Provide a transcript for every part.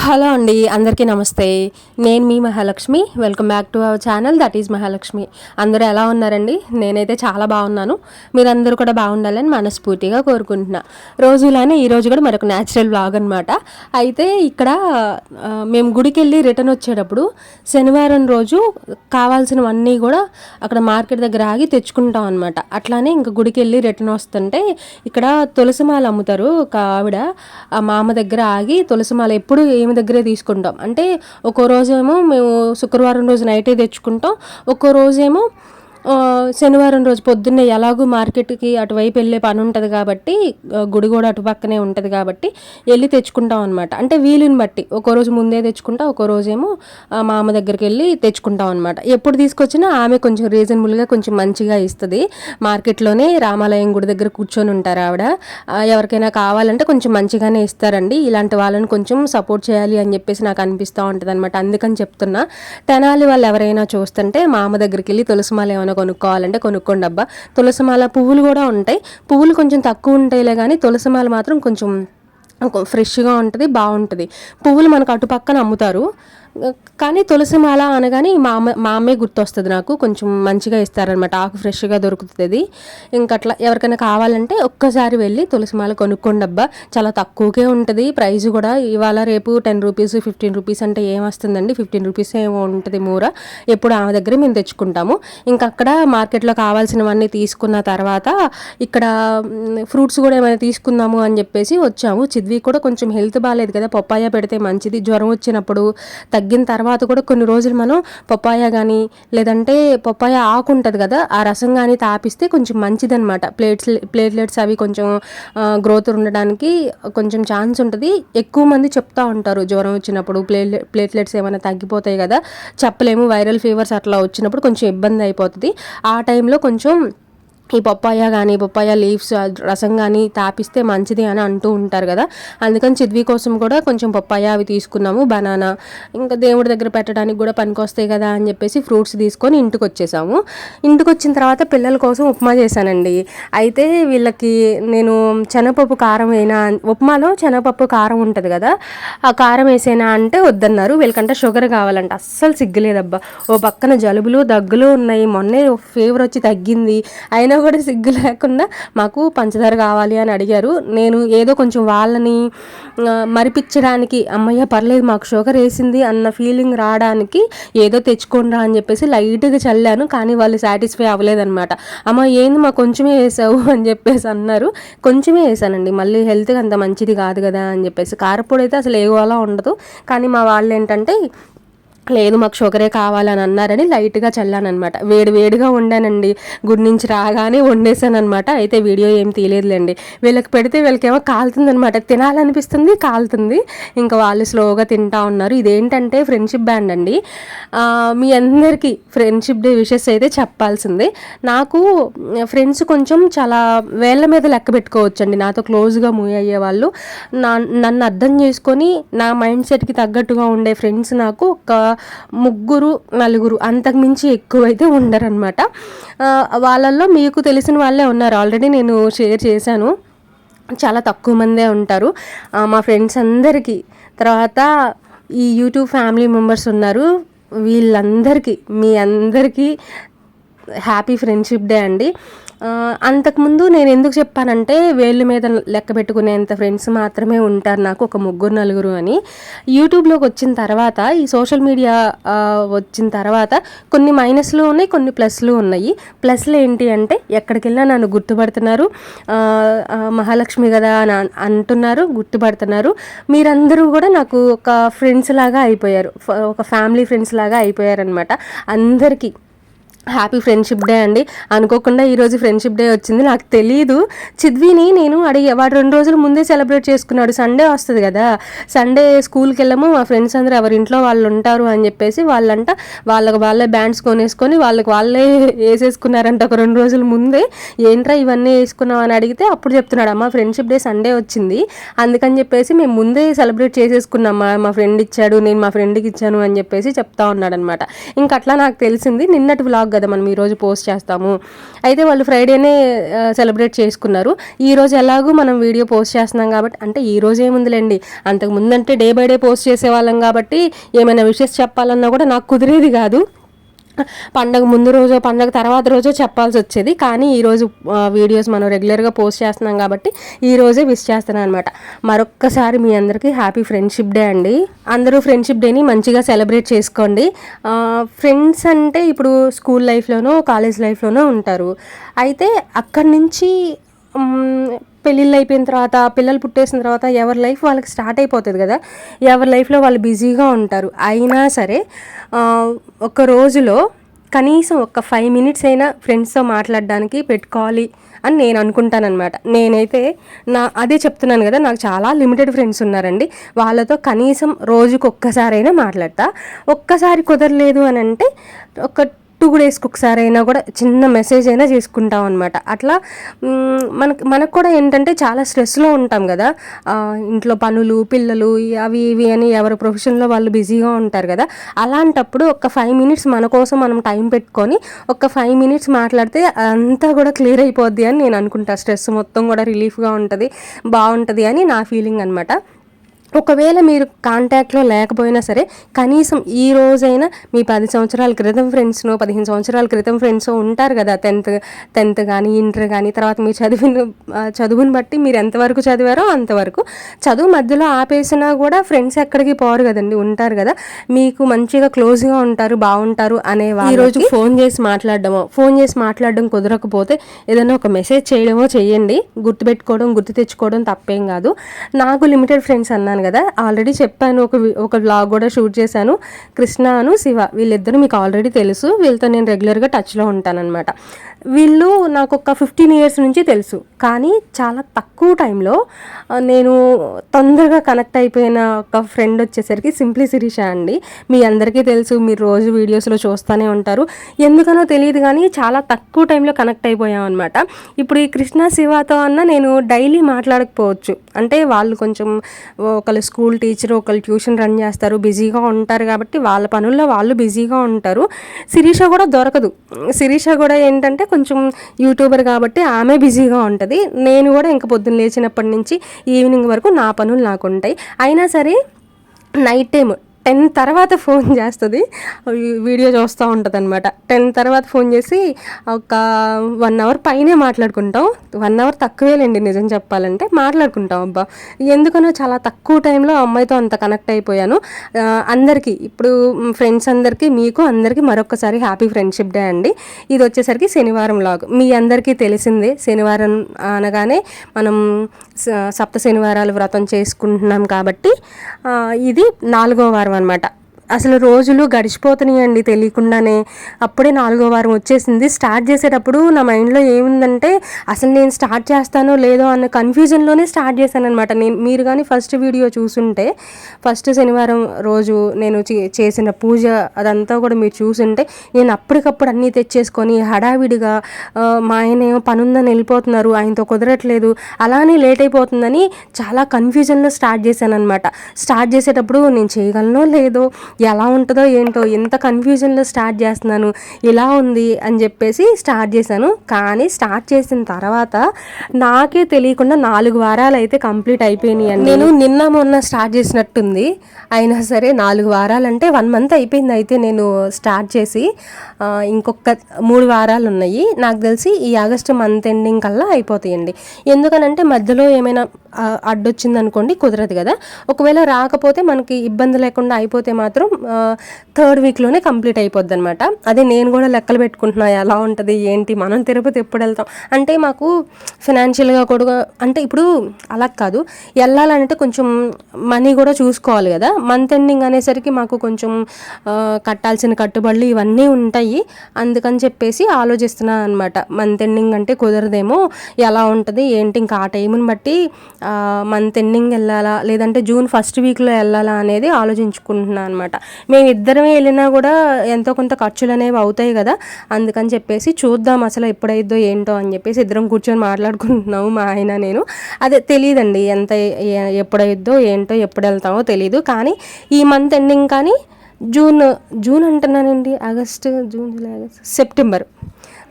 Hello అండి అందరికీ నమస్తే. నేను మీ Mahalakshmi. Welcome back to our channel that is Mahalakshmi. అందరూ ఎలా ఉన్నారండి? నేనైతే చాలా బాగున్నాను. మీరందరూ కూడా బాగుండాలని మనస్ఫూర్తిగా కోరుకుంటున్నా. రోజులానే ఈరోజు కూడా మరొక న్యాచురల్ బ్లాగ్ అనమాట అయితే ఇక్కడ మేము గుడికి వెళ్ళి రిటర్న్ వచ్చేటప్పుడు శనివారం రోజు కావాల్సినవన్నీ కూడా అక్కడ మార్కెట్ దగ్గర ఆగి తెచ్చుకుంటాం అనమాట అట్లానే ఇంకా గుడికి వెళ్ళి రిటర్న్ వస్తుంటే ఇక్కడ తులసిమాల అమ్ముతారు ఒక ఆవిడ. ఆ మామ దగ్గర ఆగి తులసిమాల ఎప్పుడు ఏమి దగ్గరే తీసుకుంటాం. అంటే ఒక్కో రోజేమో మేము శుక్రవారం రోజు నైటే తెచ్చుకుంటాం. ఒక్కో రోజేమో శనివారం రోజు పొద్దున్నే ఎలాగూ మార్కెట్కి అటువైపు వెళ్ళే పని ఉంటుంది కాబట్టి గుడి కూడా అటు పక్కనే ఉంటుంది కాబట్టి వెళ్ళి తెచ్చుకుంటాం అనమాట అంటే వీలుని బట్టి ఒక్కో రోజు ముందే తెచ్చుకుంటా ఒక్కో రోజేమో ఆ, మామ దగ్గరికి వెళ్ళి తెచ్చుకుంటాం అనమాట ఎప్పుడు తీసుకొచ్చినా ఆమె కొంచెం రీజనబుల్గా కొంచెం మంచిగా ఇస్తుంది. మార్కెట్లోనే రామాలయం గుడి దగ్గర కూర్చొని ఉంటారు ఆవిడ. ఎవరికైనా కావాలంటే కొంచెం మంచిగానే ఇస్తారండి. ఇలాంటి వాళ్ళని కొంచెం సపోర్ట్ చేయాలి అని చెప్పేసి నాకు అనిపిస్తూ ఉంటుంది అనమాట అందుకని చెప్తున్నా. తెనాలి వాళ్ళు ఎవరైనా చూస్తుంటే మా అమ్మ దగ్గరికి వెళ్ళి తులసిమాల ఏమైనా కొనుక్కోవాలంటే కొనుక్కోండి అబ్బా. తులసిమాల పువ్వులు కూడా ఉంటాయి. పువ్వులు కొంచెం తక్కువ ఉంటాయిలే కానీ తులసిమాల మాత్రం కొంచెం ఫ్రెష్గా ఉంటుంది బాగుంటుంది. పువ్వులు మనకు అటుపక్కన అమ్ముతారు. కానీ తులసిమాల అనగానే మా అమ్మ మా అమ్మే గుర్తొస్తుంది నాకు. కొంచెం మంచిగా ఇస్తారనమాట ఆకు ఫ్రెష్గా దొరుకుతుంది. ఇంకట్లా ఇంకా అట్లా ఎవరికైనా కావాలంటే ఒక్కసారి వెళ్ళి తులసిమాల కొనుక్కోండి అబ్బా చాలా తక్కువకే ఉంటుంది. ప్రైస్ కూడా ఇవాళ రేపు టెన్ రూపీస్ ఫిఫ్టీన్ రూపీస్ అంటే ఏం వస్తుందండి? ఫిఫ్టీన్ రూపీస్ ఏమో ఉంటుంది మూర. ఎప్పుడు ఆమె దగ్గర మేము తెచ్చుకుంటాము. ఇంకా అక్కడ మార్కెట్లో కావాల్సినవన్నీ తీసుకున్న తర్వాత ఇక్కడ ఫ్రూట్స్ కూడా ఏమైనా తీసుకుందాము అని చెప్పేసి వచ్చాము. చిద్వి కూడా కొంచెం హెల్త్ బాగాలేదు కదా. పప్పాయ పెడితే మంచిది. జ్వరం వచ్చినప్పుడు తగ్గిన తర్వాత కూడా కొన్ని రోజులు మనం పప్పాయ కానీ లేదంటే పప్పాయ ఆకు ఉంటుంది కదా ఆ రసం కానీ తాపిస్తే కొంచెం మంచిదనమాట ప్లేట్స్ ప్లేట్లెట్స్ అవి కొంచెం గ్రోత్ ఉండడానికి కొంచెం ఛాన్స్ ఉంటుంది. ఎక్కువ మంది చెప్తా ఉంటారు జ్వరం వచ్చినప్పుడు ప్లేట్ ప్లేట్లెట్స్ ఏమైనా తగ్గిపోతాయి కదా చెప్పలేము వైరల్ ఫీవర్స్ అట్లా వచ్చినప్పుడు కొంచెం ఇబ్బంది అయిపోతుంది. ఆ టైంలో కొంచెం ఈ పప్పాయ కానీ పప్పాయ లీవ్స్ రసం కానీ తాపిస్తే మంచిది అని అంటూ ఉంటారు కదా. అందుకని చిద్వి కోసం కూడా కొంచెం పప్పాయ అవి తీసుకున్నాము బనానా. ఇంకా దేవుడి దగ్గర పెట్టడానికి కూడా పనికొస్తాయి కదా అని చెప్పేసి ఫ్రూట్స్ తీసుకొని ఇంటికి వచ్చేసాము ఇంటికి వచ్చిన తర్వాత పిల్లల కోసం ఉప్మా చేశానండి. అయితే వీళ్ళకి నేను శనగపప్పు కారం వేనా ఉప్మాలో శనగపప్పు కారం ఉంటుంది కదా ఆ కారం వేసేనా అంటే వద్దన్నారు. వీళ్ళకంటే షుగర్ కావాలంటే. అస్సలు సిగ్గులేదబ్బా. ఓ పక్కన జలుబులు దగ్గులు ఉన్నాయి. మొన్నే ఫీవర్ వచ్చి తగ్గింది. అయినా కూడా సిగ్గు లేకుండా మాకు పంచదార కావాలి అని అడిగారు. నేను ఏదో కొంచెం వాళ్ళని మరిపించడానికి అమ్మయ్య పర్లేదు మాకు షుగర్ వేసింది అన్న ఫీలింగ్ రావడానికి ఏదో తెచ్చుకోండి అని చెప్పేసి లైట్గా చల్లాను. కానీ వాళ్ళు సాటిస్ఫై అవ్వలేదన్నమాట. అమ్మ ఏంది మా కొంచెమే వేసావు అని చెప్పేసి అన్నారు. కొంచెమే వేసానండి. మళ్ళీ హెల్త్కి అంత మంచిది కాదు కదా అని చెప్పేసి. కారపొడి అయితే అసలు అలా ఉండదు. కానీ మా వాళ్ళు ఏంటంటే లేదు మాకు షుగరే కావాలని అన్నారని లైట్గా చల్లానమాట వేడి వేడిగా వండానండి. గుడి నుంచి రాగానే వండేసాను అయితే వీడియో ఏం తీయలేదులేండి. వీళ్ళకి పెడితే వీళ్ళకేమో కాలుతుంది అనమాట తినాలనిపిస్తుంది కాలుతుంది. ఇంకా వాళ్ళు స్లోగా తింటా ఉన్నారు. ఇదేంటంటే ఫ్రెండ్షిప్ బ్యాండ్ అండి. మీ అందరికీ ఫ్రెండ్షిప్ డే విషెస్ అయితే చెప్పాల్సిందే. నాకు ఫ్రెండ్స్ కొంచెం చాలా వేళ్ళ మీద లెక్క పెట్టుకోవచ్చండి. నాతో క్లోజ్గా మూవ్ అయ్యే వాళ్ళు. నా నన్ను అర్థం చేసుకొని నా మైండ్ సెట్కి తగ్గట్టుగా ఉండే ఫ్రెండ్స్ నాకు ఒక ముగ్గురు నలుగురు అంతకుమించి ఎక్కువైతే ఉండరనమాట వాళ్ళల్లో మీకు తెలిసిన వాళ్ళే ఉన్నారు. ఆల్రెడీ నేను షేర్ చేశాను. చాలా తక్కువ మందే ఉంటారు. మా ఫ్రెండ్స్ అందరికీ. తర్వాత ఈ యూట్యూబ్ ఫ్యామిలీ మెంబర్స్ ఉన్నారు. వీళ్ళందరికీ మీ అందరికీ హ్యాపీ ఫ్రెండ్షిప్ డే అండి. అంతకుముందు నేను ఎందుకు చెప్పానంటే వేళ్ళ మీద లెక్క పెట్టుకునేంత ఫ్రెండ్స్ మాత్రమే ఉంటారు నాకు ఒక ముగ్గురు నలుగురు అని. యూట్యూబ్లోకి వచ్చిన తర్వాత ఈ సోషల్ మీడియా వచ్చిన తర్వాత కొన్ని మైనస్లు ఉన్నాయి కొన్ని ప్లస్లు ఉన్నాయి. ప్లస్లు ఏంటి అంటే ఎక్కడికి వెళ్ళినా నన్ను గుర్తుపడుతున్నారు. మహాలక్ష్మి కదా అని అంటున్నారు గుర్తుపడుతున్నారు. మీరందరూ కూడా నాకు ఒక ఫ్రెండ్స్ లాగా అయిపోయారు. ఒక ఫ్యామిలీ ఫ్రెండ్స్ లాగా అయిపోయారనమాట అందరికీ హ్యాపీ ఫ్రెండ్షిప్ డే అండి. అనుకోకుండా ఈరోజు ఫ్రెండ్షిప్ డే వచ్చింది. నాకు తెలియదు చిద్విని నేను అడిగే వాడు రెండు రోజుల ముందే సెలబ్రేట్ చేసుకున్నాడు. సండే వస్తుంది కదా. సండే స్కూల్కి వెళ్ళము మా ఫ్రెండ్స్ అందరూ ఎవరింట్లో వాళ్ళు ఉంటారు అని చెప్పేసి వాళ్ళంట వాళ్ళకి వాళ్ళే బ్యాండ్స్ కొనేసుకొని వాళ్ళకి వాళ్ళే వేసేసుకున్నారంట ఒక రెండు రోజుల ముందే. ఏంట్రా ఇవన్నీ వేసుకున్నావు? అని అడిగితే అప్పుడు చెప్తున్నాడు అమ్మ ఫ్రెండ్షిప్ డే సండే వచ్చింది. అందుకని చెప్పేసి మేము ముందే సెలబ్రేట్ చేసేసుకున్నాం. మా మా ఫ్రెండ్ ఇచ్చాడు నేను మా ఫ్రెండ్కి ఇచ్చాను అని చెప్పేసి చెప్తా ఉన్నాడనమాట. ఇంకా అట్లా నాకు తెలిసింది. నిన్నటి వ్లాగ్ కదా మనం ఈరోజు పోస్ట్ చేస్తాము. అయితే వాళ్ళు ఫ్రైడేనే సెలబ్రేట్ చేసుకున్నారు. ఈ రోజు ఎలాగూ మనం వీడియో పోస్ట్ చేస్తున్నాం కాబట్టి అంటే ఈ రోజు ఏముందిలేండి? అంతకు ముందంటే డే బై డే పోస్ట్ చేసేవాళ్ళం కాబట్టి ఏమైనా విషెస్ చెప్పాలన్నా కూడా నాకు కుదిరేది కాదు. పండగ ముందు రోజు పండగ తర్వాత రోజు చెప్పాల్సి వచ్చేది. కానీ ఈరోజు వీడియోస్ మనం రెగ్యులర్గా పోస్ట్ చేస్తున్నాం కాబట్టి ఈ రోజే విష్ చేస్తున్నాను అనమాట మరొక్కసారి మీ అందరికీ హ్యాపీ ఫ్రెండ్షిప్ డే అండి. అందరూ ఫ్రెండ్షిప్ డేని మంచిగా సెలబ్రేట్ చేసుకోండి. ఫ్రెండ్స్ అంటే ఇప్పుడు స్కూల్ లైఫ్లోనో కాలేజ్ లైఫ్లోనో ఉంటారు. అయితే అక్కడి నుంచి పెళ్ళిళ్ళు అయిపోయిన తర్వాత పిల్లలు పుట్టేసిన తర్వాత ఎవరి లైఫ్ వాళ్ళకి స్టార్ట్ అయిపోతుంది కదా ఎవరి లైఫ్లో వాళ్ళు బిజీగా ఉంటారు. అయినా సరే ఒక రోజులో కనీసం ఒక ఫైవ్ మినిట్స్ అయినా ఫ్రెండ్స్తో మాట్లాడడానికి పెట్టుకోవాలి అని నేను అనుకుంటానమాట నేనైతే నా అదే చెప్తున్నాను కదా నాకు చాలా లిమిటెడ్ ఫ్రెండ్స్ ఉన్నారండి. వాళ్ళతో కనీసం రోజుకు ఒక్కసారైనా మాట్లాడతా. ఒక్కసారి కుదరలేదు అని అంటే ఒక టూ డేస్కి ఒకసారి అయినా కూడా చిన్న మెసేజ్ అయినా చేసుకుంటాం అనమాట అట్లా మనకు మనకు కూడా ఏంటంటే చాలా స్ట్రెస్లో ఉంటాం కదా. ఇంట్లో పనులు పిల్లలు అవి ఇవి అని ఎవరి ప్రొఫెషన్లో వాళ్ళు బిజీగా ఉంటారు కదా. అలాంటప్పుడు ఒక ఫైవ్ మినిట్స్ మన కోసం మనం టైం పెట్టుకొని ఒక ఫైవ్ మినిట్స్ మాట్లాడితే అంతా కూడా క్లియర్ అయిపోద్ది అని నేను అనుకుంటా. స్ట్రెస్ మొత్తం కూడా రిలీఫ్గా ఉంటుంది బాగుంటుంది అని నా ఫీలింగ్ అనమాట ఒకవేళ మీరు కాంటాక్ట్లో లేకపోయినా సరే కనీసం ఈ రోజైనా మీ పది సంవత్సరాల క్రితం ఫ్రెండ్స్ను పదిహేను సంవత్సరాల క్రితం ఫ్రెండ్స్ ఉంటారు కదా టెన్త్ టెన్త్ కానీ ఇంటర్ కానీ తర్వాత మీరు చదివిన చదువుని బట్టి మీరు ఎంతవరకు చదివారో అంతవరకు చదువు మధ్యలో ఆపేసినా కూడా ఫ్రెండ్స్ ఎక్కడికి పోరు కదండి ఉంటారు కదా. మీకు మంచిగా క్లోజ్గా ఉంటారు బాగుంటారు అనే ఈరోజు ఫోన్ చేసి మాట్లాడడమో ఫోన్ చేసి మాట్లాడడం కుదరకపోతే ఏదైనా ఒక మెసేజ్ చేయడమో చేయండి గుర్తుపెట్టుకోవడం గుర్తు తెచ్చుకోవడం తప్పేం కాదు. నాకు లిమిటెడ్ ఫ్రెండ్స్ అన్నాను కదా ఆల్రెడీ చెప్పాను ఒక ఒక బ్లాగ్ కూడా షూట్ చేశాను. కృష్ణను శివ వీళ్ళిద్దరూ మీకు ఆల్రెడీ తెలుసు. వీళ్ళతో నేను రెగ్యులర్గా టచ్లో ఉంటానన్నమాట. వీళ్ళు నాకు ఒక ఫిఫ్టీన్ ఇయర్స్ నుంచి తెలుసు. కానీ చాలా తక్కువ టైంలో నేను తొందరగా కనెక్ట్ అయిపోయిన ఒక ఫ్రెండ్ వచ్చేసరికి సింప్లీ శిరీష అండి. మీ అందరికీ తెలుసు మీరు రోజు వీడియోస్లో చూస్తూనే ఉంటారు. ఎందుకనో తెలియదు కానీ చాలా తక్కువ టైంలో కనెక్ట్ అయిపోయాం అనమాట ఇప్పుడు ఈ కృష్ణ శివాతో అన్న నేను డైలీ మాట్లాడకపోవచ్చు. అంటే వాళ్ళు కొంచెం ఒకళ్ళు స్కూల్ టీచర్ ఒకళ్ళు ట్యూషన్ రన్ చేస్తారు బిజీగా ఉంటారు కాబట్టి వాళ్ళ పనుల్లో వాళ్ళు బిజీగా ఉంటారు. శిరీష కూడా దొరకదు. శిరీష కూడా ఏంటంటే కొంచెం యూట్యూబర్ కాబట్టి ఆమె బిజీగా ఉంటుంది. నేను కూడా ఇంక పొద్దున్న లేచినప్పటి నుంచి ఈవినింగ్ వరకు నా పనులు నాకు ఉంటాయి అయినా సరే నైట్ టైం టెన్ తర్వాత ఫోన్ చేస్తుంది. వీడియో చూస్తూ ఉంటుంది అనమాట టెన్ తర్వాత ఫోన్ చేసి ఒక వన్ అవర్ పైనే మాట్లాడుకుంటాం. వన్ అవర్ తక్కువేలేండి నిజం చెప్పాలంటే మాట్లాడుకుంటాం. అబ్బా ఎందుకనో చాలా తక్కువ టైంలో అమ్మాయితో అంత కనెక్ట్ అయిపోయాను. అందరికీ ఇప్పుడు ఫ్రెండ్స్ అందరికీ మీకు అందరికీ మరొకసారి హ్యాపీ ఫ్రెండ్షిప్ డే అండి. ఇది వచ్చేసరికి శనివారం లాగ్. మీ అందరికీ తెలిసిందే శనివారం అనగానే మనం సప్త శనివారాలు వ్రతం చేసుకుంటున్నాం కాబట్టి ఇది నాలుగో వారం అనమాట అసలు రోజులు గడిచిపోతున్నాయండి తెలియకుండానే. అప్పుడే నాలుగో వారం వచ్చేసింది. స్టార్ట్ చేసేటప్పుడు నా మైండ్లో ఏముందంటే అసలు నేను స్టార్ట్ చేస్తానో లేదో అన్న కన్ఫ్యూజన్లోనే స్టార్ట్ చేశాను అనమాట నేను మీరు కానీ ఫస్ట్ వీడియో చూసుంటే ఫస్ట్ శనివారం రోజు నేను చేసిన పూజ అదంతా కూడా మీరు చూసుంటే నేను అప్పటికప్పుడు అన్నీ తెచ్చేసుకొని హడావిడిగా మా ఆయన ఏమో పనుందని వెళ్ళిపోతున్నారు ఆయనతో కుదరట్లేదు అలానే లేట్ అయిపోతుందని చాలా కన్ఫ్యూజన్లో స్టార్ట్ చేశాను అనమాట స్టార్ట్ చేసేటప్పుడు నేను చేయగలనో లేదో ఎలా ఉంటుందో ఏంటో ఎంత కన్ఫ్యూజన్లో స్టార్ట్ చేస్తున్నాను ఇలా ఉంది అని చెప్పేసి స్టార్ట్ చేశాను. కానీ స్టార్ట్ చేసిన తర్వాత నాకే తెలియకుండా నాలుగు వారాలు అయితే కంప్లీట్ అయిపోయినాయి అండి. నేను నిన్న మొన్న స్టార్ట్ చేసినట్టుంది. అయినా సరే నాలుగు వారాలు అంటే వన్ మంత్ అయిపోయింది అయితే నేను స్టార్ట్ చేసి ఇంకొక మూడు వారాలు ఉన్నాయి. నాకు తెలిసి ఈ ఆగస్టు మంత్ ఎండింగ్ కల్లా అయిపోతాయండి. ఎందుకనంటే మధ్యలో ఏమైనా అడ్డొచ్చింది అనుకోండి కుదరదు కదా. ఒకవేళ రాకపోతే మనకి ఇబ్బంది లేకుండా అయిపోతే మాత్రం థర్డ్ వీక్లోనే కంప్లీట్ అయిపోద్ది అనమాట అదే నేను కూడా లెక్కలు పెట్టుకుంటున్నా ఎలా ఉంటుంది ఏంటి మనం తిరుపతి ఎప్పుడు వెళ్తాం? అంటే మాకు ఫినాన్షియల్గా కూడా అంటే ఇప్పుడు అలా కాదు. వెళ్ళాలంటే కొంచెం మనీ కూడా చూసుకోవాలి కదా. మంత్ ఎండింగ్ అనేసరికి మాకు కొంచెం కట్టాల్సిన కట్టుబడులు ఇవన్నీ ఉంటాయి. అందుకని చెప్పేసి ఆలోచిస్తున్నాను అనమాట మంత్ ఎండింగ్ అంటే కుదరదేమో ఎలా ఉంటుంది ఏంటి ఇంకా ఆ టైంని బట్టి మంత్ ఎండింగ్ వెళ్ళాలా లేదంటే జూన్ ఫస్ట్ వీక్లో వెళ్ళాలా అనేది ఆలోచించుకుంటున్నాను అనమాట మేము ఇద్దరం వెళ్ళినా కూడా ఎంతో కొంత ఖర్చులు అనేవి అవుతాయి కదా. అందుకని చెప్పేసి చూద్దాం అసలు ఎప్పుడైద్దో ఏంటో అని చెప్పేసి ఇద్దరం కూర్చొని మాట్లాడుకుంటున్నాము మా ఆయన నేను. అదే తెలియదండి ఎంత ఎప్పుడైద్దో ఏంటో ఎప్పుడు వెళ్తామో తెలియదు కానీ ఈ మంత్ ఎండింగ్ కానీ June June అంటున్నానండి August June July August September.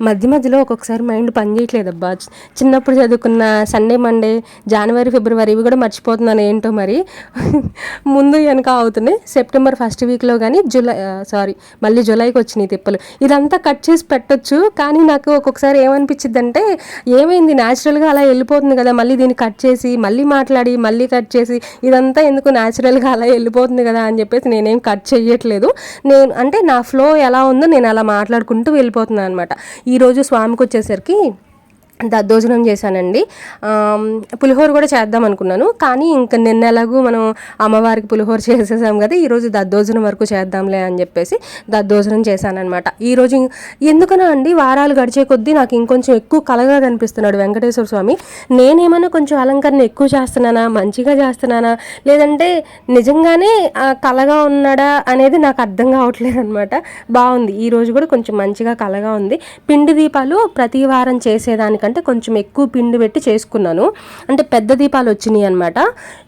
మధ్య మధ్యలో ఒక్కొక్కసారి మైండ్ పనిచేయట్లేదు అబ్బా చిన్నప్పుడు చదువుకున్న సండే మండే జనవరి ఫిబ్రవరి ఇవి కూడా మర్చిపోతున్నాను ఏంటో మరి. ముందు వెనక అవుతున్నాయి. సెప్టెంబర్ ఫస్ట్ వీక్లో కానీ జూలై సారీ మళ్ళీ జూలైకి వచ్చినాయి తిప్పలు. ఇదంతా కట్ చేసి పెట్టొచ్చు కానీ నాకు ఒక్కొక్కసారి ఏమనిపించింది అంటే ఏమైంది? న్యాచురల్గా అలా వెళ్ళిపోతుంది కదా మళ్ళీ దీన్ని కట్ చేసి మళ్ళీ మాట్లాడి మళ్ళీ కట్ చేసి ఇదంతా ఎందుకు న్యాచురల్గా అలా వెళ్ళిపోతుంది కదా అని చెప్పేసి నేనేం కట్ చేయట్లేదు నేను అంటే నా ఫ్లో ఎలా ఉందో నేను అలా మాట్లాడుకుంటూ వెళ్ళిపోతున్నాను అనమాట ఈరోజు స్వామికి వచ్చేసరికి దద్దోజనం చేశానండి. పులిహోర కూడా చేద్దాం అనుకున్నాను. కానీ ఇంకా నిన్న ఎలాగూ మనం అమ్మవారికి పులిహోర చేసేసాం కదా ఈరోజు దద్దోజనం వరకు చేద్దాంలే అని చెప్పేసి దద్దోజనం చేశానమాట ఈరోజు ఎందుకనా అండి వారాలు గడిచే కొద్దీ నాకు ఇంకొంచెం ఎక్కువ కలగా కనిపిస్తున్నాడు వెంకటేశ్వర స్వామి. నేనేమైనా కొంచెం అలంకరణ ఎక్కువ చేస్తున్నానా మంచిగా చేస్తున్నానా లేదంటే నిజంగానే కలగా ఉన్నాడా అనేది నాకు అర్థం కావట్లేదు అనమాట బాగుంది ఈరోజు కూడా కొంచెం మంచిగా కలగా ఉంది. పిండి దీపాలు ప్రతి వారం చేసేదానికంటే అంటే కొంచెం ఎక్కువ పిండి పెట్టి చేసుకున్నాను. అంటే పెద్ద దీపాలు వచ్చినాయి అనమాట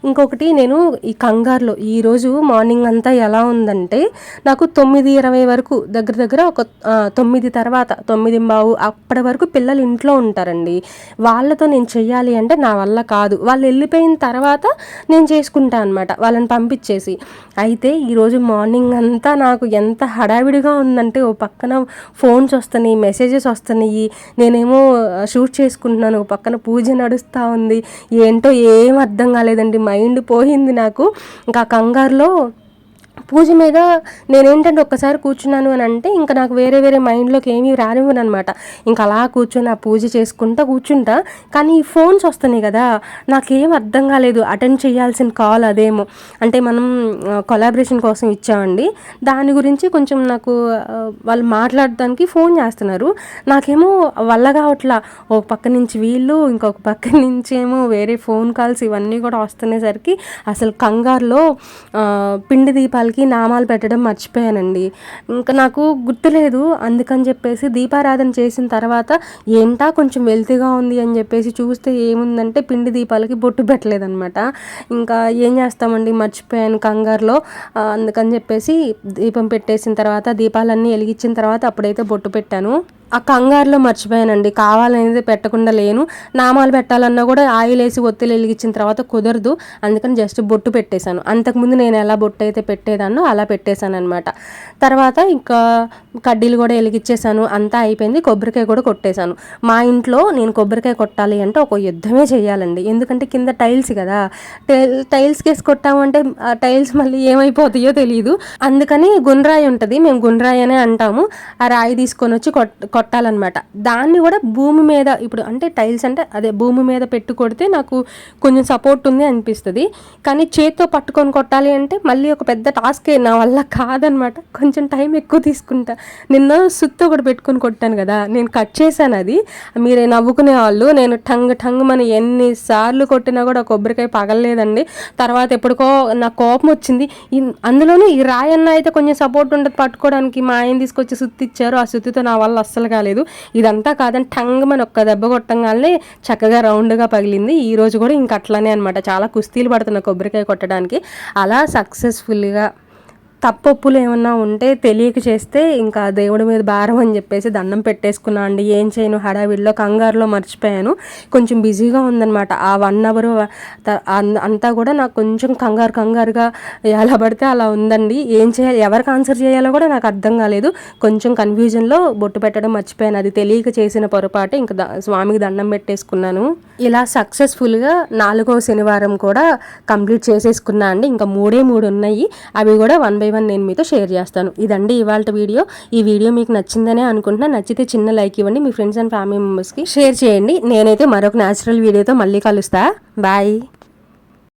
ఇంకొకటి నేను ఈ కంగారులో ఈరోజు మార్నింగ్ అంతా ఎలా ఉందంటే నాకు తొమ్మిది ఇరవై వరకు దగ్గర దగ్గర ఒక తొమ్మిది తర్వాత తొమ్మిది బావు అప్పటి వరకు పిల్లలు ఇంట్లో ఉంటారండి. వాళ్ళతో నేను చెయ్యాలి అంటే నా వల్ల కాదు. వాళ్ళు వెళ్ళిపోయిన తర్వాత నేను చేసుకుంటా అనమాట వాళ్ళని పంపించేసి. అయితే ఈరోజు మార్నింగ్ అంతా నాకు ఎంత హడావిడిగా ఉందంటే ఓ పక్కన ఫోన్స్ వస్తున్నాయి మెసేజెస్ వస్తున్నాయి. నేనేమో షూట్ చేసుకుంటున్నాను. పక్కన పూజ నడుస్తూ ఉంది. ఏంటో ఏం అర్థం కాలేదండి. మైండ్ పోయింది నాకు. ఇంకా కంగారులో పూజ మీద నేనేంటంటే ఒక్కసారి కూర్చున్నాను అని అంటే ఇంకా నాకు వేరే వేరే మైండ్లోకి ఏమీ రానివ్వనమాట ఇంకా అలా కూర్చొని ఆ పూజ చేసుకుంటా కూర్చుంటా. కానీ ఈ ఫోన్స్ వస్తున్నాయి కదా నాకేం అర్థం కాలేదు. అటెండ్ చేయాల్సిన కాల్ అదేమో. అంటే మనం కొలాబరేషన్ కోసం ఇచ్చామండి. దాని గురించి కొంచెం నాకు వాళ్ళు మాట్లాడడానికి ఫోన్ చేస్తున్నారు. నాకేమో వల్ల కావట్లా. ఒక పక్క నుంచి వీళ్ళు ఇంకొక పక్క నుంచి ఏమో వేరే ఫోన్ కాల్స్ ఇవన్నీ కూడా వస్తునేసరికి అసలు కంగారులో పిండి దీపాలకి నామాలు పెట్టడం మర్చిపోయానండి. ఇంకా నాకు గుర్తులేదు. అందుకని చెప్పేసి దీపారాధన చేసిన తర్వాత ఏంటా కొంచెం వెల్తీగా ఉంది అని చెప్పేసి చూస్తే ఏముందంటే పిండి దీపాలకి బొట్టు పెట్టలేదనమాట ఇంకా ఏం చేస్తామండి? మర్చిపోయాను కంగారులో. అందుకని చెప్పేసి దీపం పెట్టేసిన తర్వాత దీపాలన్నీ వెలిగించిన తర్వాత అప్పుడైతే బొట్టు పెట్టాను. ఆ కంగారులో మర్చిపోయానండి. కావాలనేది పెట్టకుండా లేను. నామాలు పెట్టాలన్నా కూడా ఆయిల్ వేసి ఒత్తిడి వెలిగించిన తర్వాత కుదరదు. అందుకని జస్ట్ బొట్టు పెట్టేశాను. అంతకుముందు నేను ఎలా బొట్టు అయితే పెట్టేదాన్నో అలా పెట్టేశాను అనమాట తర్వాత ఇంకా కడ్డీలు కూడా వెలిగించేశాను. అంతా అయిపోయింది. కొబ్బరికాయ కూడా కొట్టేశాను. మా ఇంట్లో నేను కొబ్బరికాయ కొట్టాలి అంటే ఒక యుద్ధమే చేయాలండి. ఎందుకంటే కింద టైల్స్ కదా. టైల్ టైల్స్ కేసి కొట్టామంటే ఆ టైల్స్ మళ్ళీ ఏమైపోతాయో తెలియదు అందుకని గుండ్రాయి ఉంటుంది. మేము గుండ్రాయి అనే అంటాము. ఆ రాయి తీసుకొని వచ్చి కొట్ కొట్టాలన్నమాట. దాన్ని కూడా భూమి మీద ఇప్పుడు అంటే టైల్స్ అంటే అదే భూమి మీద పెట్టు కొడితే నాకు కొంచెం సపోర్ట్ ఉంది అనిపిస్తుంది. కానీ చేత్తో పట్టుకొని కొట్టాలి అంటే మళ్ళీ ఒక పెద్ద టాస్కే నా వల్ల కాదనమాట కొంచెం టైం ఎక్కువ తీసుకుంటా. నిన్న సుత్తి కూడా పెట్టుకొని కొట్టాను కదా నేను కట్ చేశాను అది. మీరే నవ్వుకునే వాళ్ళు నేను టంగ్ టంగ్ మన ఎన్నిసార్లు కొట్టినా కూడా కొబ్బరికాయ పగలలేదండి. తర్వాత ఎప్పటికో నా కోపం వచ్చింది. అందులోనూ ఈ రాయన్న అయితే కొంచెం సపోర్ట్ ఉండదు పట్టుకోవడానికి. మా ఆయన తీసుకొచ్చి సుత్తి ఇచ్చారు ఆ సుత్తితో నా వల్ల అస్సలు కాలేదు. ఇదంతా కాదని టంగ్ మన ఒక్క దెబ్బ కొట్టంగానే చక్కగా రౌండ్గా పగిలింది. ఈ రోజు కూడా ఇంక అట్లానే అనమాట చాలా కుస్తీలు పడుతున్నాయి కొబ్బరికాయ కొట్టడానికి. అలా సక్సెస్ఫుల్గా తప్పొప్పులు ఏమన్నా ఉంటే తెలియక చేస్తే ఇంకా దేవుడి మీద భారం అని చెప్పేసి దండం పెట్టేసుకున్నా అండి. ఏం చేయను? హడావిడిలో కంగారులో మర్చిపోయాను. కొంచెం బిజీగా ఉందన్నమాట. ఆ వన్ అవర్ అంతా కూడా నాకు కొంచెం కంగారు కంగారుగా ఎలా పడితే అలా ఉందండి. ఏం చేయాలి ఎవరికి ఆన్సర్ చేయాలో కూడా నాకు అర్థం కాలేదు. కొంచెం కన్ఫ్యూజన్లో బొట్టు పెట్టడం మర్చిపోయాను. అది తెలియక చేసిన పొరపాటు ఇంకా స్వామికి దండం పెట్టేసుకున్నాను. ఇలా సక్సెస్ఫుల్గా నాలుగో శనివారం కూడా కంప్లీట్ చేసేసుకున్నా అండి. ఇంకా మూడే మూడు ఉన్నాయి. అవి కూడా వన్ బై వన్ నేను మీతో షేర్ చేస్తాను. ఇదండి ఇవాళ వీడియో. ఈ వీడియో మీకు నచ్చిందనే అనుకుంటున్నా. నచ్చితే చిన్న లైక్ ఇవ్వండి. మీ ఫ్రెండ్స్ అండ్ ఫ్యామిలీ మెంబర్స్కి షేర్ చేయండి. నేనైతే మరొక న్యాచురల్ వీడియోతో మళ్ళీ కలుస్తా. బాయ్